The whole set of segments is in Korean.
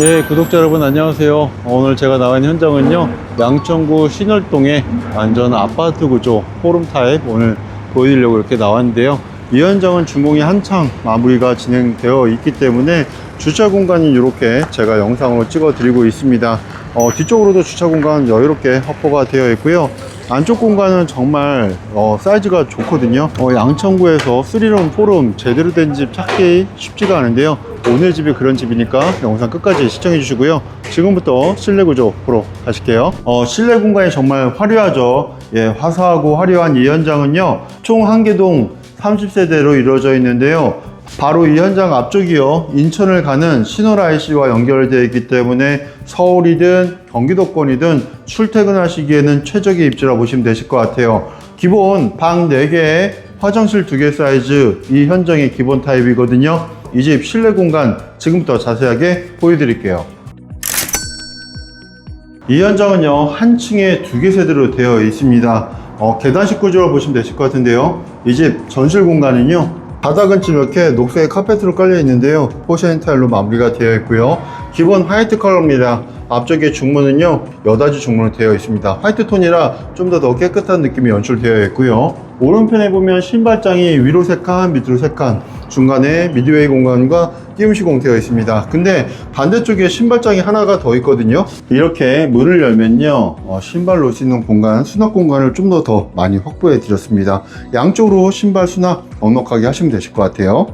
예, 구독자 여러분 안녕하세요. 오늘 제가 나간 현장은요, 양천구 신월동의 완전 아파트 구조 포럼 타입 오늘 보여드리려고 이렇게 나왔는데요. 이 현장은 준공이 한창 마무리가 진행되어 있기 때문에 주차 공간이 이렇게 제가 영상으로 찍어 드리고 있습니다. 어, 뒤쪽으로도 주차 공간 여유롭게 확보가 되어 있고요. 안쪽 공간은 정말 어, 사이즈가 좋거든요. 어, 양천구에서 3룸, 4룸 제대로 된 집 찾기 쉽지가 않은데요. 오늘 집이 그런 집이니까 영상 끝까지 시청해 주시고요. 지금부터 실내 구조 보러 가실게요. 어, 실내 공간이 정말 화려하죠. 예, 화사하고 화려한 이 현장은요. 총 한 개동 30세대로 이루어져 있는데요. 바로 이 현장 앞쪽이요. 인천을 가는 신월 IC와 연결되어 있기 때문에 서울이든 경기도권이든 출퇴근하시기에는 최적의 입지라 보시면 되실 것 같아요. 기본 방 4개, 화장실 2개 사이즈 이 현장의 기본 타입이거든요. 이 집 실내 공간 지금부터 자세하게 보여드릴게요. 이 현장은요 한 층에 두 개 세대로 되어 있습니다 어, 계단식 구조로 보시면 되실 것 같은데요 이 집 전실 공간은요 바닥은 좀 이렇게 녹색 카페트로 깔려 있는데요. 포션 타일로 마무리가 되어 있고요. 기본 화이트 컬러입니다. 앞쪽에 중문은요 여닫이 중문으로 되어 있습니다. 화이트 톤이라 좀 더 더 깨끗한 느낌이 연출되어 있고요. 오른편에 보면 신발장이 위로 3칸 밑으로 3칸 중간에 미드웨이 공간과 끼움 시공 되어 있습니다. 근데 반대쪽에 신발장이 하나가 더 있거든요. 이렇게 문을 열면요 어, 신발 놓을 수 있는 공간 수납 공간을 좀 더 더 많이 확보해 드렸습니다. 양쪽으로 신발 수납 넉넉하게 하시면 되실 것 같아요.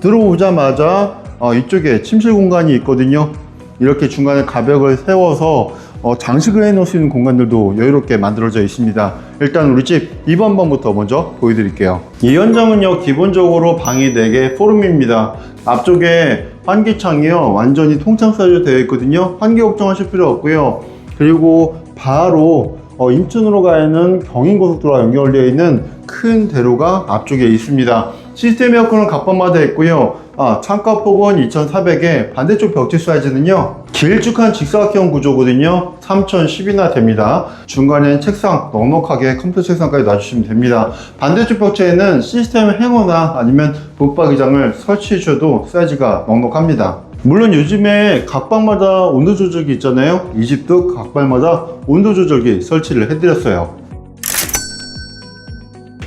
들어오자마자 어, 이쪽에 침실 공간이 있거든요. 이렇게 중간에 가벽을 세워서 어, 장식을 해 놓을 수 있는 공간들도 여유롭게 만들어져 있습니다. 일단 우리 집 2번 방부터 먼저 보여드릴게요. 이 현장은요, 기본적으로 방이 4개 포름입니다. 앞쪽에 환기창이요, 완전히 통창 사이즈 되어 있거든요. 환기 걱정하실 필요 없고요. 그리고 바로 어, 인천으로 가는 경인고속도로와 연결되어 있는 큰 대로가 앞쪽에 있습니다. 시스템 에어컨은 각방마다 있고요. 아, 창가 폭은 2400에 반대쪽 벽지 사이즈는요. 길쭉한 직사각형 구조거든요. 3010이나 됩니다. 중간엔 책상 넉넉하게 컴퓨터 책상까지 놔주시면 됩니다. 반대쪽 벽체에는 시스템 행어나 아니면 붙박이장을 설치해 주셔도 사이즈가 넉넉합니다. 물론 요즘에 각방마다 온도 조절기 있잖아요. 이 집도 각방마다 온도 조절기 설치를 해드렸어요.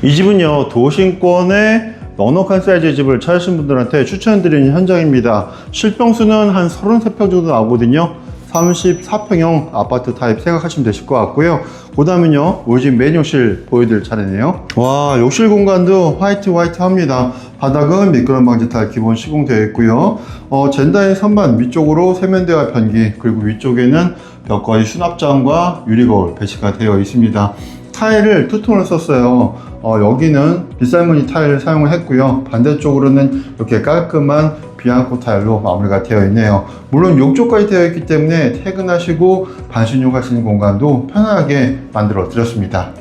이 집은요 도심권의 넉넉한 사이즈의 집을 찾으신 분들한테 추천드리는 현장입니다. 실평수는 한 33평 정도 나오거든요. 34평형 아파트 타입 생각하시면 되실 것 같고요. 그 다음은요 우리 집 메인 욕실 보여드릴 차례네요. 와 욕실 공간도 화이트 화이트 합니다. 바닥은 미끄럼 방지 타일 기본 시공되어 있고요. 어, 젠다의 선반 위쪽으로 세면대와 변기 그리고 위쪽에는 벽과의 수납장과 유리 거울 배치가 되어 있습니다 타일을 투톤을 썼어요. 어, 여기는 빗살무늬 타일을 사용을 했고요. 반대쪽으로는 이렇게 깔끔한 비앙코 타일로 마무리가 되어 있네요. 물론 욕조까지 되어 있기 때문에 퇴근하시고 반신욕 하시는 공간도 편안하게 만들어 드렸습니다.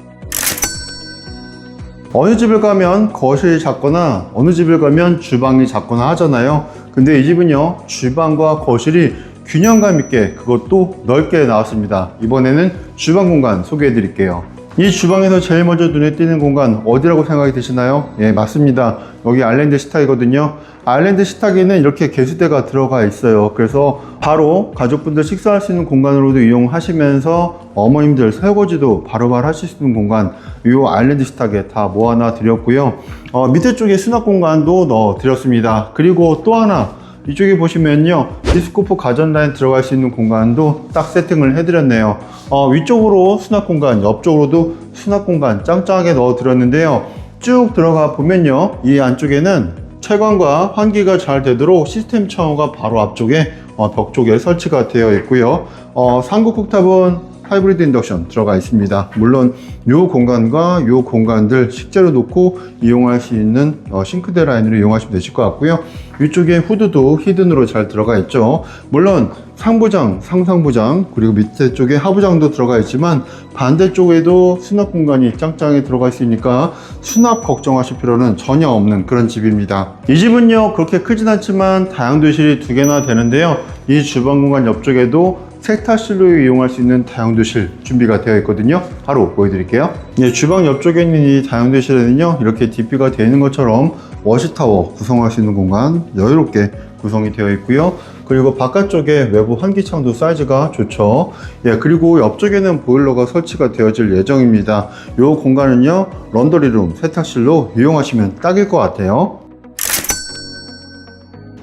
어느 집을 가면 거실이 작거나 어느 집을 가면 주방이 작거나 하잖아요. 근데 이 집은요, 주방과 거실이 균형감 있게 그것도 넓게 나왔습니다. 이번에는 주방 공간 소개해 드릴게요. 이 주방에서 제일 먼저 눈에 띄는 공간 어디라고 생각이 드시나요? 예, 맞습니다. 여기 아일랜드 식탁이거든요. 아일랜드 식탁에는 이렇게 개수대가 들어가 있어요. 그래서 바로 가족분들 식사할 수 있는 공간으로도 이용하시면서 어머님들 설거지도 바로바로 하실 수 있는 공간 이 아일랜드 식탁에 다 모아놔 드렸고요. 어, 밑에 쪽에 수납 공간도 넣어 드렸습니다. 그리고 또 하나 이쪽에 보시면요 디스코프 가전 라인 들어갈 수 있는 공간도 딱 세팅을 해드렸네요. 어, 위쪽으로 수납 공간 옆쪽으로도 수납 공간 짱짱하게 넣어 드렸는데요. 쭉 들어가 보면요 이 안쪽에는 채광과 환기가 잘 되도록 시스템 차원가 바로 앞쪽에 어, 벽 쪽에 설치가 되어 있고요. 어, 상급 국탑은 하이브리드 인덕션 들어가 있습니다. 물론 이 공간과 이 공간들 식재료 놓고 이용할 수 있는 어, 싱크대 라인으로 이용하시면 되실 것 같고요. 위쪽에 후드도 히든으로 잘 들어가 있죠. 물론 상부장, 상상부장 그리고 밑에 쪽에 하부장도 들어가 있지만 반대쪽에도 수납 공간이 짱짱하게 들어가 있으니까 수납 걱정하실 필요는 전혀 없는 그런 집입니다. 이 집은요 그렇게 크진 않지만 다용도실이 두 개나 되는데요. 이 주방 공간 옆쪽에도 세탁실로 이용할 수 있는 다용도실 준비가 되어 있거든요. 바로 보여드릴게요. 예, 주방 옆쪽에 있는 이 다용도실에는요, 이렇게 DP가 되어 있는 것처럼 워시타워 구성할 수 있는 공간 여유롭게 구성이 되어 있고요. 그리고 바깥쪽에 외부 환기창도 사이즈가 좋죠. 예, 그리고 옆쪽에는 보일러가 설치가 되어질 예정입니다. 이 공간은요, 런더리룸, 세탁실로 이용하시면 딱일 것 같아요.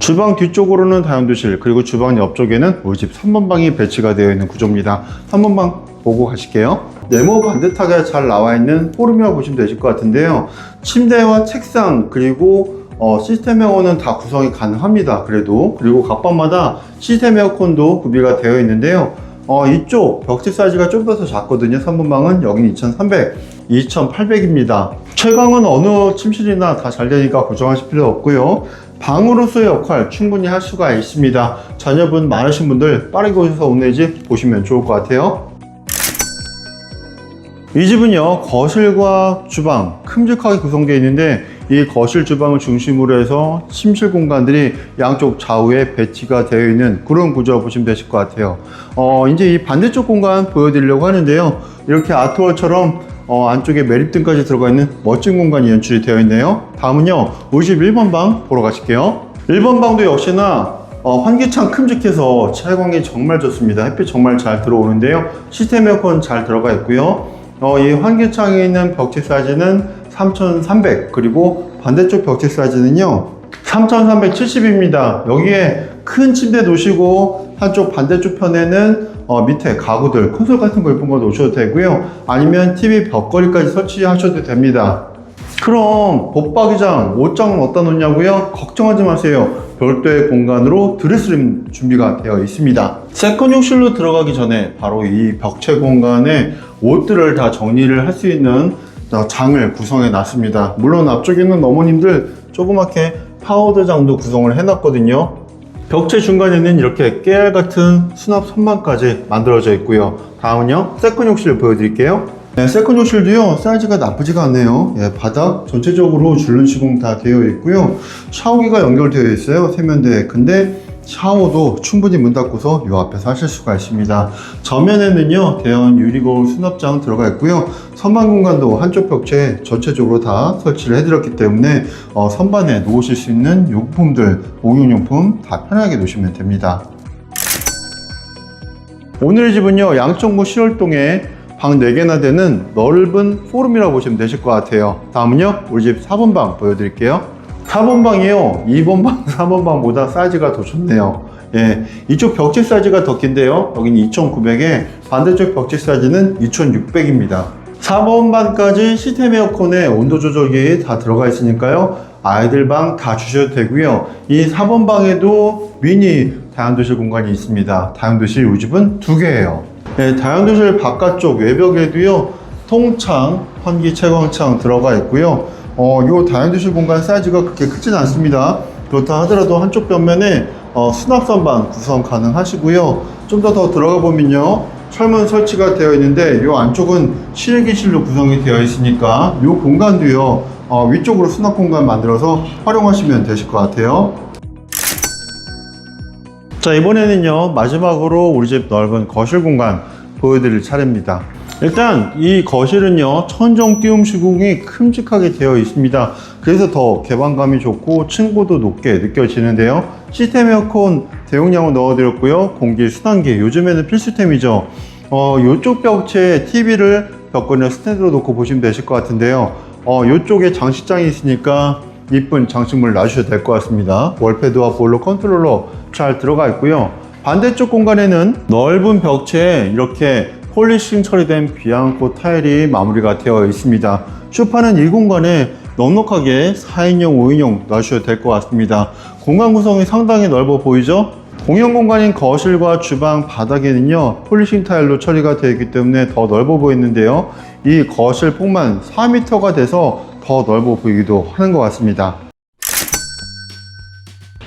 주방 뒤쪽으로는 다용도실 그리고 주방 옆쪽에는 우리 집 3번 방이 배치가 되어 있는 구조입니다. 3번 방 보고 가실게요. 네모 반듯하게 잘 나와 있는 포름이라고 보시면 되실 것 같은데요. 침대와 책상 그리고 어, 시스템 에어컨은 다 구성이 가능합니다 그래도. 그리고 각 방마다 시스템 에어컨도 구비가 되어 있는데요. 어, 이쪽 벽지 사이즈가 좀 더 작거든요 3번 방은. 여긴 2300 2800입니다. 최강은 어느 침실이나 다 잘 되니까 걱정하실 필요 없고요 방으로서의 역할 충분히 할 수가 있습니다. 자녀분 많으신 분들 빠르게 오셔서 오늘 집 보시면 좋을 것 같아요. 이 집은요 거실과 주방 큼직하게 구성되어 있는데 이 거실 주방을 중심으로 해서 침실 공간들이 양쪽 좌우에 배치가 되어 있는 그런 구조 보시면 되실 것 같아요 어 이제 이 반대쪽 공간 보여드리려고 하는데요 이렇게 아트월처럼 어, 안쪽에 매립등까지 들어가 있는 멋진 공간이 연출이 되어 있네요. 다음은요 51번 방 보러 가실게요. 1번 방도 역시나 어, 환기창 큼직해서 채광이 정말 좋습니다. 햇빛 정말 잘 들어오는데요. 시스템 에어컨 잘 들어가 있고요. 어, 이 환기창에 있는 벽지 사이즈는 3300 그리고 반대쪽 벽지 사이즈는요 3370입니다. 여기에 큰 침대 놓으시고 한쪽 반대쪽 편에는 어, 밑에 가구들 콘솔 같은 거 예쁜 거 놓으셔도 되고요. 아니면 TV 벽걸이까지 설치하셔도 됩니다. 그럼 붙박이장 옷장은 어디다 놓냐고요? 걱정하지 마세요. 별도의 공간으로 드레스룸 준비가 되어 있습니다. 세컨 욕실로 들어가기 전에 바로 이 벽체 공간에 옷들을 다 정리를 할 수 있는 어, 장을 구성해 놨습니다. 물론 앞쪽에 있는 어머님들 조그맣게 파우더장도 구성을 해 놨거든요 벽체 중간에는 이렇게 깨알 같은 수납 선반까지 만들어져 있고요. 다음은요 세컨 욕실 보여드릴게요. 네, 세컨 욕실도요 사이즈가 나쁘지가 않네요. 예, 바닥 전체적으로 줄눈 시공 다 되어 있고요. 샤워기가 연결되어 있어요 세면대 근데 샤워도 충분히 문 닫고서 이 앞에서 하실 수가 있습니다. 전면에는요 대형 유리거울 수납장 들어가 있고요. 선반 공간도 한쪽 벽체에 전체적으로 다 설치를 해드렸기 때문에 어, 선반에 놓으실 수 있는 용품들 공용용품 다 편하게 놓으시면 됩니다. 오늘 집은요 양천구 시월동에 방 4개나 되는 넓은 포룸이라고 보시면 되실 것 같아요. 다음은요 우리 집 4번 방 보여드릴게요 4번 방이요. 2번 방 4번 방보다 사이즈가 더 좋네요. 예, 이쪽 벽지 사이즈가 더 긴데요. 여기는 2900에 반대쪽 벽지 사이즈는 2600입니다. 4번 방까지 시스템 에어컨에 온도 조절기 다 들어가 있으니까요. 아이들 방 다 주셔도 되고요. 이 4번 방에도 미니 다용도실 공간이 있습니다. 다용도실 이 집은 두 개예요. 네, 다용도실 바깥쪽 외벽에도요 통창 환기 채광창 들어가 있고요 어, 요 다용도실 공간 사이즈가 그렇게 크진 않습니다. 그렇다 하더라도 한쪽 벽면에 어, 수납 선반 구성 가능하시고요. 좀 더 더 들어가 보면요. 철문 설치가 되어 있는데 요 안쪽은 실외기실로 구성이 되어 있으니까 요 공간도요. 어, 위쪽으로 수납 공간 만들어서 활용하시면 되실 것 같아요. 자 이번에는요. 마지막으로 우리 집 넓은 거실 공간 보여드릴 차례입니다 일단 이 거실은요 천정 띄움 시공이 큼직하게 되어 있습니다. 그래서 더 개방감이 좋고 층고도 높게 느껴지는데요. 시스템 에어컨 대용량을 넣어 드렸고요. 공기 순환기 요즘에는 필수템이죠. 어 요쪽 벽체에 TV를 벽걸이나 스탠드로 놓고 보시면 되실 것 같은데요. 어 요쪽에 장식장이 있으니까 이쁜 장식물 놔주셔도 될 것 같습니다. 월패드와 볼로 컨트롤러 잘 들어가 있고요. 반대쪽 공간에는 넓은 벽체에 이렇게 폴리싱 처리된 비앙코 타일이 마무리가 되어 있습니다. 쇼파는 이 공간에 넉넉하게 4인용, 5인용 놔주셔도 될 것 같습니다. 공간 구성이 상당히 넓어 보이죠? 공용 공간인 거실과 주방 바닥에는요 폴리싱 타일로 처리가 되어 있기 때문에 더 넓어 보이는데요 이 거실 폭만 4m가 돼서 더 넓어 보이기도 하는 것 같습니다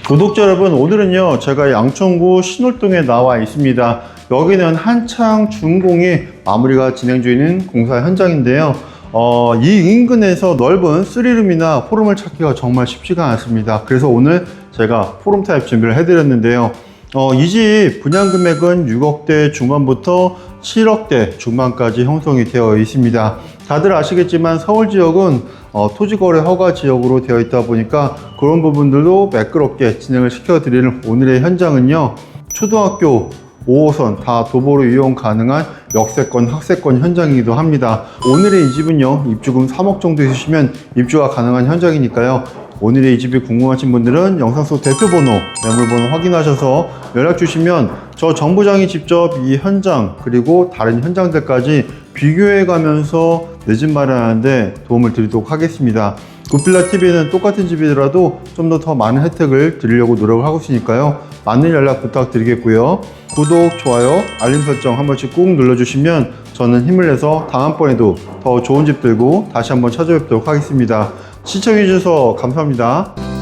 구독자 여러분 오늘은요 제가 양천구 신월동에 나와 있습니다 여기는 한창 준공이 마무리가 진행 중인 공사 현장인데요 어, 이 인근에서 넓은 3룸이나 포럼을 찾기가 정말 쉽지가 않습니다 그래서 오늘 제가 포럼 타입 준비를 해드렸는데요 어, 이 집 분양 금액은 6억대 중반부터 7억대 중반까지 형성이 되어 있습니다. 다들 아시겠지만 서울 지역은 어, 토지거래 허가 지역으로 되어 있다 보니까 그런 부분들도 매끄럽게 진행을 시켜드리는 오늘의 현장은요. 초등학교 5호선 다 도보로 이용 가능한 역세권, 학세권 현장이기도 합니다. 오늘의 이 집은요, 입주금 3억 정도 있으시면 입주가 가능한 현장이니까요. 오늘의 이 집이 궁금하신 분들은 영상 속 대표번호, 매물번호 확인하셔서 연락 주시면 저 정부장이 직접 이 현장 그리고 다른 현장들까지 비교해 가면서 내 집 마련하는데 도움을 드리도록 하겠습니다. 굿빌라 TV는 똑같은 집이더라도 좀 더 더 많은 혜택을 드리려고 노력을 하고 있으니까요. 많은 연락 부탁드리겠고요. 구독, 좋아요, 알림 설정 한 번씩 꾹 눌러주시면 저는 힘을 내서 다음번에도 더 좋은 집 들고 다시 한번 찾아뵙도록 하겠습니다. 시청해주셔서 감사합니다.